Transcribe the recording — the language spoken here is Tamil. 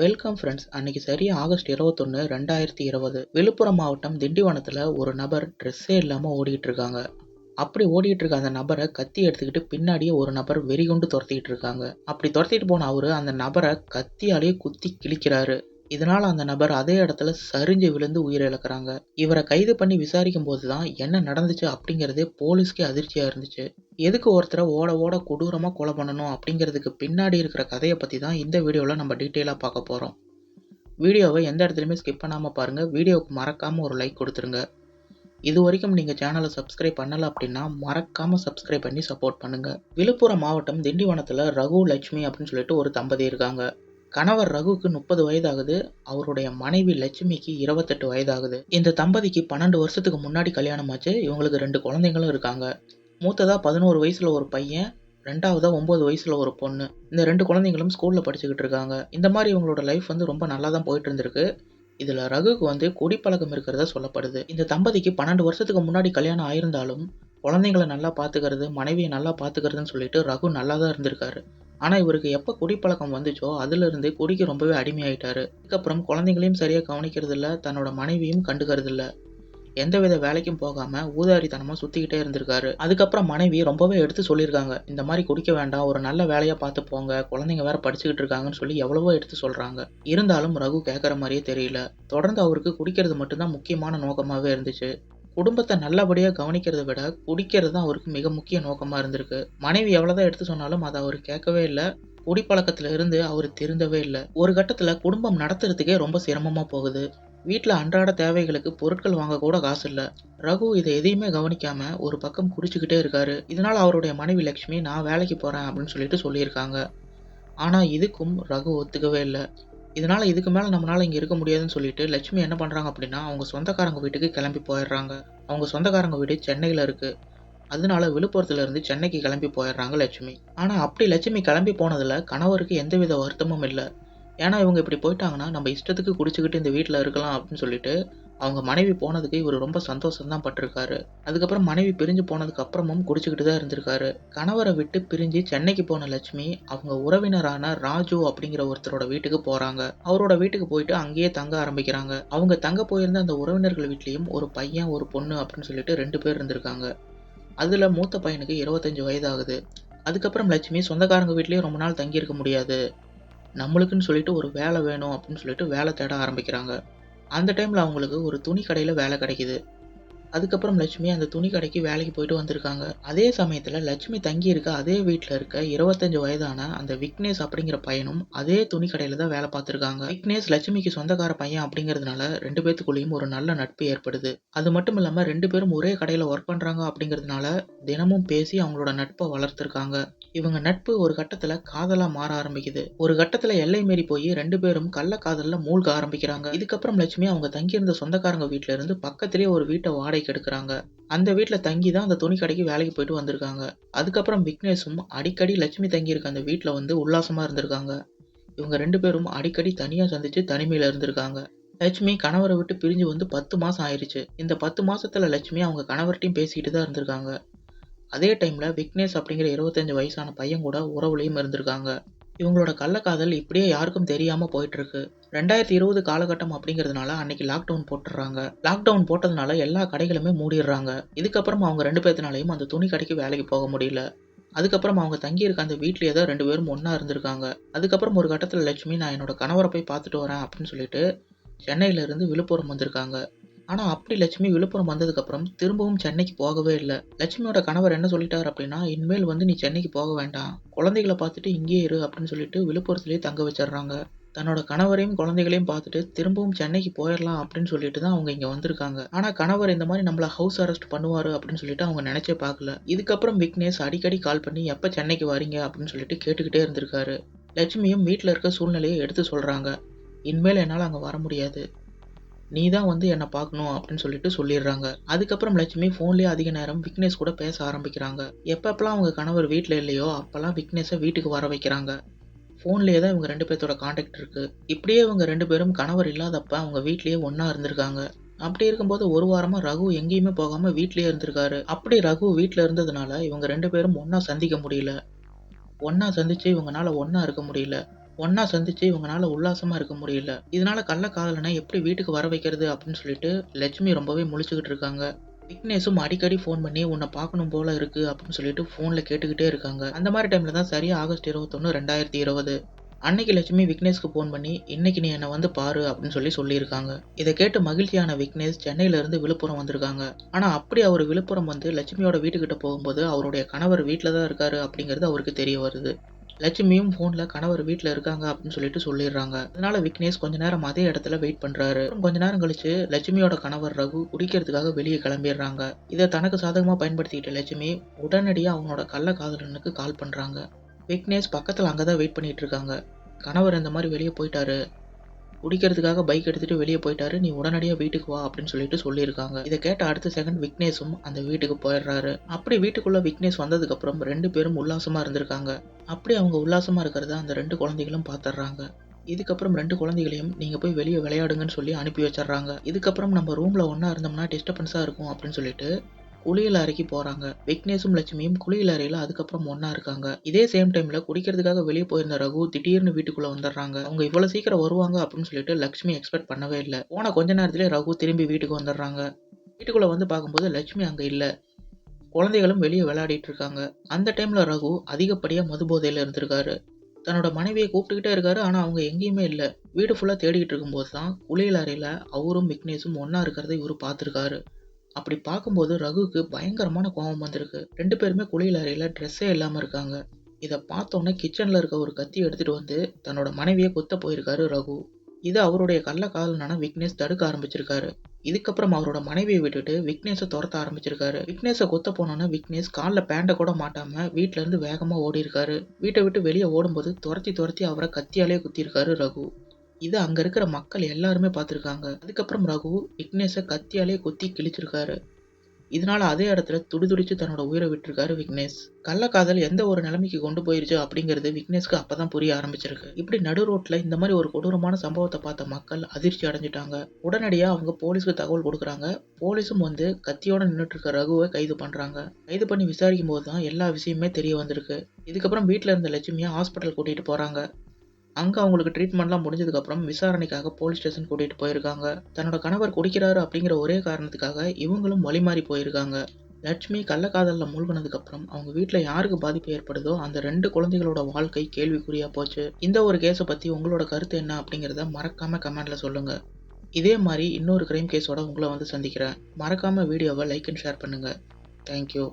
வெல்கம் ஃப்ரெண்ட்ஸ் அன்னைக்கு சரியா ஆகஸ்ட் இருபத்தொன்று ரெண்டாயிரத்தி இருபது. விழுப்புரம் மாவட்டம் திண்டிவனத்தில் ஒரு நபர் ட்ரெஸ்ஸே இல்லாமல் ஓடிட்டு இருக்காங்க அப்படி ஓடிட்டு இருக்க அந்த நபரை கத்தி எடுத்துக்கிட்டு பின்னாடியே ஒரு நபர் வெறிகொண்டு துரத்திட்டு இருக்காங்க அப்படி துரத்திட்டு போன அவரு அந்த நபரை கத்தியாலேயே குத்தி கிழிக்கிறாரு. இதனால் அந்த நபர் அதே இடத்துல சரிஞ்சு விழுந்து உயிரிழக்கிறாங்க இவரை கைது பண்ணி விசாரிக்கும் போது தான் என்ன நடந்துச்சு அப்படிங்கிறதே போலீஸ்க்கே அதிர்ச்சியாக இருந்துச்சு. எதுக்கு ஒருத்தரை ஓட ஓட கொடூரமாக கொலை பண்ணணும் அப்படிங்கிறதுக்கு பின்னாடி இருக்கிற கதையை பற்றி தான் இந்த வீடியோவில் நம்ம டீட்டெயிலாக பார்க்க போகிறோம் வீடியோவை எந்த இடத்துலையுமே ஸ்கிப் பண்ணாமல் பாருங்கள் வீடியோவுக்கு மறக்காமல் ஒரு லைக் கொடுத்துருங்க. இது வரைக்கும் நீங்கள் சேனலை சப்ஸ்கிரைப் பண்ணலை அப்படின்னா மறக்காமல் சப்ஸ்கிரைப் பண்ணி சப்போர்ட் பண்ணுங்கள் விழுப்புரம் மாவட்டம் திண்டிவனத்தில் ரகு லட்சுமி அப்படின்னு சொல்லிட்டு ஒரு தம்பதி இருக்காங்க. கணவர் ரகுக்கு முப்பது வயதாகுது. அவருடைய மனைவி லட்சுமிக்கு இருபத்தெட்டு வயதாகுது. இந்த தம்பதிக்கு பன்னெண்டு வருஷத்துக்கு முன்னாடி கல்யாணம் ஆச்சு இவங்களுக்கு ரெண்டு குழந்தைங்களும் இருக்காங்க. மூத்ததா பதினோரு வயசுல ஒரு பையன் ரெண்டாவதா ஒன்பது வயசுல ஒரு பொண்ணு. இந்த ரெண்டு குழந்தைங்களும் ஸ்கூல்ல படிச்சுக்கிட்டு இருக்காங்க. இந்த மாதிரி இவங்களோட லைஃப் வந்து ரொம்ப நல்லா தான் போயிட்டு இருந்திருக்கு இதுல ரகுக்கு வந்து குடிப்பழக்கம் இருக்கிறதா சொல்லப்படுது. இந்த தம்பதிக்கு பன்னெண்டு வருஷத்துக்கு முன்னாடி கல்யாணம் ஆயிருந்தாலும் குழந்தைங்களை நல்லா பாத்துக்கிறது மனைவியை நல்லா பாத்துக்கிறதுன்னு சொல்லிட்டு ரகு நல்லா தான் இருந்திருக்காரு. ஆனால் இவருக்கு எப்போ குடிப்பழக்கம் வந்துச்சோ அதுலேருந்து குடிக்கு ரொம்பவே அடிமையாயிட்டாரு. அதுக்கப்புறம் குழந்தைங்களையும் சரியாக கவனிக்கிறது இல்லை தன்னோட மனைவியும் கண்டுக்கிறது இல்லை எந்தவித வேலைக்கும் போகாம ஊதாரித்தனமாக சுற்றிக்கிட்டே இருந்திருக்காரு. அதுக்கப்புறம் மனைவி ரொம்பவே எடுத்து சொல்லியிருக்காங்க இந்த மாதிரி குடிக்க வேண்டாம் ஒரு நல்ல வேலையாக பார்த்து போங்க குழந்தைங்க வேற படிச்சுக்கிட்டு இருக்காங்கன்னு சொல்லி எவ்வளவோ எடுத்து சொல்கிறாங்க இருந்தாலும் ரகு கேட்குற மாதிரியே தெரியல. தொடர்ந்து அவருக்கு குடிக்கிறது மட்டும்தான் முக்கியமான நோக்கமாகவே இருந்துச்சு. குடும்பத்தை நல்லபடியாக கவனிக்கிறத விட குடிக்கிறது தான் அவருக்கு மிக முக்கிய நோக்கமாக இருந்திருக்கு. மனைவி எவ்வளோதான் எடுத்து சொன்னாலும் அதை அவர் கேட்கவே இல்லை. குடிப்பழக்கத்துல இருந்து அவர் திருந்தவே இல்லை. ஒரு கட்டத்தில் குடும்பம் நடத்துறதுக்கே ரொம்ப சிரமமாக போகுது. வீட்டில் அன்றாட தேவைகளுக்கு பொருட்கள் வாங்க கூட காசு இல்லை. ரகு இதை எதையுமே கவனிக்காம ஒரு பக்கம் குடிச்சுக்கிட்டே இருக்காரு. இதனால் அவருடைய மனைவி லக்ஷ்மி நான் வேலைக்கு போகிறேன் அப்படின்னு சொல்லிட்டு சொல்லியிருக்காங்க. ஆனால் இதுக்கும் ரகு ஒத்துக்கவே இல்லை. இதனால் இதுக்கு மேலே நம்மளால் இங்கே இருக்க முடியாதுன்னு சொல்லிட்டு லட்சுமி என்ன பண்ணுறாங்க அப்படின்னா அவங்க சொந்தக்காரங்க வீட்டுக்கு கிளம்பி போயிடுறாங்க. அவங்க சொந்தக்காரங்க வீடு சென்னையில் இருக்குது அதனால விழுப்புரத்துல இருந்து சென்னைக்கு கிளம்பி போயிடுறாங்க லட்சுமி. ஆனால் அப்படி லட்சுமி கிளம்பி போனதில் கணவருக்கு எந்தவித வருத்தமும் இல்லை. ஏன்னா இவங்க இப்படி போயிட்டாங்கன்னா நம்ம இஷ்டத்துக்கு குடிச்சுக்கிட்டு இந்த வீட்டில் இருக்கலாம் அப்படின்னு சொல்லிட்டு அவங்க மனைவி போனதுக்கு இவர் ரொம்ப சந்தோஷம் தான் பட்டிருக்காரு. அதுக்கப்புறம் மனைவி பிரிஞ்சு போனதுக்கு அப்புறமும் குடிச்சுக்கிட்டு தான் இருந்திருக்காரு. கணவரை விட்டு பிரிஞ்சு சென்னைக்கு போன லட்சுமி அவங்க உறவினரான ராஜு அப்படிங்கிற ஒருத்தரோட வீட்டுக்கு போறாங்க. அவரோட வீட்டுக்கு போயிட்டு அங்கேயே தங்க ஆரம்பிக்கிறாங்க. அவங்க தங்க போயிருந்த அந்த உறவினர்கள் வீட்லயும் ஒரு பையன் ஒரு பொண்ணு அப்படின்னு சொல்லிட்டு ரெண்டு பேர் இருந்திருக்காங்க. அதுல மூத்த பையனுக்கு இருபத்தஞ்சு வயதாகுது. அதுக்கப்புறம் லட்சுமி சொந்தக்காரங்க வீட்லயும் ரொம்ப நாள் தங்கியிருக்க முடியாது. நம்மளுக்குன்னு சொல்லிட்டு ஒரு வேலை வேணும் அப்படின்னு சொல்லிட்டு வேலை தேட ஆரம்பிக்கிறாங்க. அந்த டைமில் அவங்களுக்கு ஒரு துணி கடையில் வேலை கிடைக்குது. அதுக்கப்புறம் லட்சுமி அந்த துணி கடைக்கு வேலைக்கு போயிட்டு வந்திருக்காங்க. அதே சமயத்தில் லட்சுமி தங்கி இருக்க அதே வீட்டில் இருக்க இருபத்தஞ்சு வயதான அந்த விக்னேஷ் அப்படிங்கிற பையனும் அதே துணி கடையில் தான் வேலை பார்த்துருக்காங்க. விக்னேஷ் லட்சுமிக்கு சொந்தக்கார பையன் அப்படிங்கிறதுனால ரெண்டு பேத்துக்குள்ளேயும் ஒரு நல்ல நட்பு ஏற்படுது. அது மட்டும் இல்லாமல் ரெண்டு பேரும் ஒரே கடையில் ஒர்க் பண்ணுறாங்க அப்படிங்கிறதுனால தினமும் பேசி அவங்களோட நட்பை வளர்த்துருக்காங்க. இவங்க நட்பு ஒரு கட்டத்துல காதலா மாற ஆரம்பிக்குது. ஒரு கட்டத்துல எல்லை மீறி போய் ரெண்டு பேரும் கள்ள காதல்ல மூழ்க ஆரம்பிக்கிறாங்க. இதுக்கப்புறம் லட்சுமி அவங்க தங்கியிருந்த சொந்தக்காரங்க வீட்டுல இருந்து பக்கத்திலேயே ஒரு வீட்டை வாடகைக்கு எடுக்கிறாங்க அந்த வீட்டில் தங்கி தான் அந்த துணி கடைக்கு வேலைக்கு போயிட்டு வந்திருக்காங்க. அதுக்கப்புறம் விக்னேஷும் அடிக்கடி லட்சுமி தங்கியிருக்க அந்த வீட்டில் வந்து உல்லாசமா இருந்திருக்காங்க. இவங்க ரெண்டு பேரும் அடிக்கடி தனியா சந்திச்சு தனிமையில இருந்திருக்காங்க. லட்சுமி கணவரை விட்டு பிரிஞ்சு வந்து பத்து மாசம் ஆயிருச்சு. இந்த பத்து மாசத்துல லட்சுமி அவங்க கணவர்கிட்டையும் பேசிக்கிட்டு தான் இருந்திருக்காங்க. அதே டைமில் விக்னேஷ் அப்படிங்கிற இருபத்தஞ்சு வயசான பையன் கூட உறவுலையும் இருந்திருக்காங்க. இவங்களோட கள்ளக்காதல் இப்படியே யாருக்கும் தெரியாமல் போயிட்டுருக்கு. ரெண்டாயிரத்தி இருபது காலகட்டம் அப்படிங்கிறதுனால அன்னைக்கு லாக்டவுன் போட்டுடுறாங்க. லாக்டவுன் போட்டதுனால எல்லா கடைகளுமே மூடிடுறாங்க. இதுக்கப்புறம் அவங்க ரெண்டு பேர்த்தினாலையும் அந்த துணி கடைக்கு வேலைக்கு போக முடியல. அதுக்கப்புறம் அவங்க தங்கியிருக்க அந்த வீட்லேயே தான் ரெண்டு பேரும் ஒன்றா இருந்திருக்காங்க. அதுக்கப்புறம் ஒரு கட்டத்தில் லட்சுமி நான் என்னோட கணவரை போய் பார்த்துட்டு வரேன் அப்படின்னு சொல்லிட்டு சென்னையிலேருந்து விழுப்புரம் வந்திருக்காங்க. ஆனால் அப்படி லட்சுமி விழுப்புரம் வந்ததுக்கப்புறம் திரும்பவும் சென்னைக்கு போகவே இல்லை. லட்சுமியோட கணவர் என்ன சொல்லிட்டார் அப்படின்னா இனிமேல் வந்து நீ சென்னைக்கு போக வேண்டாம். குழந்தைகளை பார்த்துட்டு இங்கேயே இரு அப்படின்னு சொல்லிட்டு விழுப்புரத்துலேயே தங்க வச்சிடுறாங்க. தன்னோட கணவரையும் குழந்தைகளையும் பார்த்துட்டு திரும்பவும் சென்னைக்கு போயிடலாம் அப்படின்னு சொல்லிட்டு தான் அவங்க இங்கே வந்திருக்காங்க. ஆனால் கணவர் இந்த மாதிரி நம்மளை ஹவுஸ் அரெஸ்ட் பண்ணுவார் அப்படின்னு சொல்லிட்டு அவங்க நினைச்சே பார்க்கல. இதுக்கப்புறம் விக்னேஷ் அடிக்கடி கால் பண்ணி எப்போ சென்னைக்கு வரீங்க? அப்படின்னு சொல்லிட்டு கேட்டுக்கிட்டே இருந்திருக்காரு. லட்சுமியும் வீட்டில் இருக்க சூழ்நிலையை எடுத்து சொல்கிறாங்க இனிமேல் என்னால் அங்கே வர முடியாது. நீ தான் வந்து என்னை பார்க்கணும் அப்படின்னு சொல்லிட்டு சொல்லிடுறாங்க. அதுக்கப்புறம் லட்சுமி ஃபோன்லேயே அதிக நேரம் விக்னேஷ் கூட பேச ஆரம்பிக்கிறாங்க. எப்பப்பெல்லாம் அவங்க கணவர் வீட்டில் இல்லையோ அப்போல்லாம் விக்னேஷை வீட்டுக்கு வர வைக்கிறாங்க. ஃபோன்லேயே தான் இவங்க ரெண்டு பேர்த்தோட காண்டாக்ட் இருக்குது இப்படியே இவங்க ரெண்டு பேரும் கணவர் இல்லாதப்ப அவங்க வீட்லேயே ஒன்றா இருந்திருக்காங்க. அப்படி இருக்கும்போது ஒரு வாரமாக ரகு எங்கேயுமே போகாமல் வீட்லேயே இருந்திருக்காரு. அப்படி ரகு வீட்டில் இருந்ததுனால இவங்க ரெண்டு பேரும் ஒன்றா சந்திக்க முடியல. ஒன்றா சந்தித்து இவங்களால ஒன்றா இருக்க முடியல. ஒண்ணா சந்திச்சு இவங்களால உல்லாசமா இருக்க முடியல. இதனால கள்ளக்காதலனை எப்படி வீட்டுக்கு வர வைக்கிறது அப்படின்னு சொல்லிட்டு லட்சுமி ரொம்பவே முழிச்சுக்கிட்டு இருக்காங்க. விக்னேஷும் அடிக்கடி ஃபோன் பண்ணி உன்னை பார்க்கணும் போல இருக்கு அப்படின்னு சொல்லிட்டு ஃபோனில் கேட்டுக்கிட்டே இருக்காங்க. அந்த மாதிரி டைமில் தான் சரியா ஆகஸ்ட் இருபத்தொன்று ரெண்டாயிரத்தி இருபது. அன்னைக்கு லட்சுமி விக்னேஷ்க்கு ஃபோன் பண்ணி இன்னைக்கு நீ என்னை வந்து பாரு அப்படின்னு சொல்லி சொல்லியிருக்காங்க. இதை கேட்டு மகிழ்ச்சியான விக்னேஷ் சென்னையிலேருந்து விழுப்புரம் வந்திருக்காங்க. ஆனால் அப்படி அவர் விழுப்புரம் வந்து லட்சுமியோட வீட்டுக்கிட்ட போகும்போது அவருடைய கணவர் வீட்டில் தான் இருக்காரு அப்படிங்கிறது அவருக்கு தெரிய வருது. லட்சுமியும் ஃபோனில் கணவர் வீட்டில் இருக்காங்க அப்படின்னு சொல்லிட்டு சொல்லிடுறாங்க. அதனால விக்னேஷ் கொஞ்ச நேரம் அதே இடத்துல வெயிட் பண்ணுறாரு கொஞ்ச நேரம் கழிச்சு லட்சுமியோட கணவர் ரகு குடிக்கிறதுக்காக வெளியே கிளம்பிடுறாங்க. இதை தனக்கு சாதகமாக பயன்படுத்திக்கிட்ட லட்சுமி உடனடியாக அவனோட கள்ள காதலனுக்கு கால் பண்ணுறாங்க விக்னேஷ் பக்கத்தில் அங்கே தான் வெயிட் பண்ணிட்டு இருக்காங்க. கணவர் இந்த மாதிரி வெளியே போயிட்டாரு. குடிக்கிறதுக்காக பைக் எடுத்துட்டு வெளியே போயிட்டாரு. நீ உடனடியாக வீட்டுக்கு வா அப்படின்னு சொல்லிட்டு சொல்லியிருக்காங்க. இதை கேட்ட அடுத்த செகண்ட் விக்னேஷும் அந்த வீட்டுக்கு போயிடுறாரு. அப்படி வீட்டுக்குள்ள விக்னேஷ் வந்ததுக்கு அப்புறம் ரெண்டு பேரும் உல்லாசமா இருந்திருக்காங்க. அப்படி அவங்க உல்லாசமா இருக்கிறத அந்த ரெண்டு குழந்தைகளும் பார்த்துடுறாங்க இதுக்கப்புறம் ரெண்டு குழந்தைகளையும் நீங்க போய் வெளியே விளையாடுங்கன்னு சொல்லி அனுப்பி வச்சிடுறாங்க. இதுக்கப்புறம் நம்ம ரூம்ல ஒன்றா இருந்தோம்னா டிஸ்டர்பன்ஸா இருக்கும் அப்படின்னு சொல்லிட்டு குளியல் அறைக்கு போகிறாங்க விக்னேஷும் லட்சுமியும் குளியல் அறையில் அதுக்கப்புறம் ஒன்றா இருக்காங்க. இதே சேம் டைமில் குடிக்கிறதுக்காக வெளியே போயிருந்த ரகு திடீர்னு வீட்டுக்குள்ளே வந்துடுறாங்க. அவங்க இவ்வளோ சீக்கிரம் வருவாங்க அப்படின்னு சொல்லிட்டு லட்சுமி எக்ஸ்பெக்ட் பண்ணவே இல்லை. போன கொஞ்ச நேரத்திலே ரகு திரும்பி வீட்டுக்கு வந்துடுறாங்க. வீட்டுக்குள்ளே வந்து பார்க்கும்போது லட்சுமி அங்கே இல்லை. குழந்தைகளும் வெளியே விளையாடிட்டு இருக்காங்க. அந்த டைமில் ரகு அதிகப்படியாக மது போதையில இருந்திருக்காரு. தன்னோட மனைவியை கூப்பிட்டுக்கிட்டே இருக்காரு. ஆனால் அவங்க எங்கேயுமே இல்லை. வீடு ஃபுல்லாக தேடிக்கிட்டு இருக்கும்போது தான் குளியல் அறையில் அவரும் விக்னேஷும் ஒன்றா இருக்கிறத இவர் பார்த்துருக்காரு. அப்படி பார்க்கும்போது ரகுவுக்கு பயங்கரமான கோபம் வந்திருக்கு. ரெண்டு பேருமே குளியல் அறையில் ட்ரெஸ்ஸே இல்லாமல் இருக்காங்க. இதை பார்த்தோன்னே கிச்சனில் இருக்க ஒரு கத்தி எடுத்துகிட்டு வந்து தன்னோட மனைவியை குத்த போயிருக்காரு ரகு. இது அவருடைய கள்ள காதலனான விக்னேஷ் தடுக்க ஆரம்பிச்சிருக்காரு. இதுக்கப்புறம் அவரோட மனைவியை விட்டுட்டு விக்னேஷை துரத்த ஆரம்பிச்சிருக்காரு. விக்னேஷை கொத்த போனோன்னே விக்னேஷ் காலில் பேண்டை கூட மாட்டாம வீட்டிலேருந்து வேகமாக ஓடி இருக்காரு வீட்டை விட்டு வெளியே ஓடும்போது துரத்தி துரத்தி அவரை கத்தியாலே குத்திருக்காரு ரகு. இது அங்கே இருக்கிற மக்கள் எல்லாருமே பார்த்துருக்காங்க. அதுக்கப்புறம் ரகு விக்னேஷை கத்தியாலே குத்தி கிழிச்சிருக்காரு. இதனால அதே இடத்துல துடிதுடிச்சு தன்னோட உயிரை விட்டுருக்காரு விக்னேஷ். கள்ளக்காதல் எந்த ஒரு நிலைமைக்கு கொண்டு போயிருச்சு அப்படிங்கிறது விக்னேஷ்க்கு அப்பதான் புரிய ஆரம்பிச்சிருக்கு. இப்படி நடு ரோட்ல இந்த மாதிரி ஒரு கொடூரமான சம்பவத்தை பார்த்த மக்கள் அதிர்ச்சி அடைஞ்சிட்டாங்க. உடனடியா அவங்க போலீஸ்க்கு தகவல் கொடுக்குறாங்க. போலீஸும் வந்து கத்தியோட நின்றுட்டு இருக்க ரகுவை கைது பண்றாங்க. கைது பண்ணி விசாரிக்கும் போது தான் எல்லா விஷயமே தெரிய வந்திருக்கு. இதுக்கப்புறம் வீட்டில் இருந்த லட்சுமியை ஹாஸ்பிட்டல் கூட்டிட்டு போறாங்க. அங்கே அவங்களுக்கு ட்ரீட்மெண்ட்லாம் முடிஞ்சதுக்கப்புறம் விசாரணைக்காக போலீஸ் ஸ்டேஷன் கூட்டிகிட்டு போயிருக்காங்க. தன்னோட கணவர் குடிக்கிறாரு அப்படிங்கிற ஒரே காரணத்துக்காக இவங்களும் வழிமாறி போயிருக்காங்க. லட்சுமி கள்ளக்காதலில் மூழ்கினதுக்கப்புறம் அவங்க வீட்டில் யாருக்கு பாதிப்பு ஏற்படுதோ அந்த ரெண்டு குழந்தைகளோட வாழ்க்கை கேள்விக்குறியாக போச்சு. இந்த ஒரு கேஸை பற்றி உங்களோட கருத்து என்ன அப்படிங்கிறத மறக்காமல் கமெண்ட்டில் சொல்லுங்கள் இதே மாதிரி இன்னொரு கிரைம் கேஸோட உங்களை வந்து சந்திக்கிறேன். மறக்காமல் வீடியோவை லைக் அண்ட் ஷேர் பண்ணுங்கள் தேங்க்யூ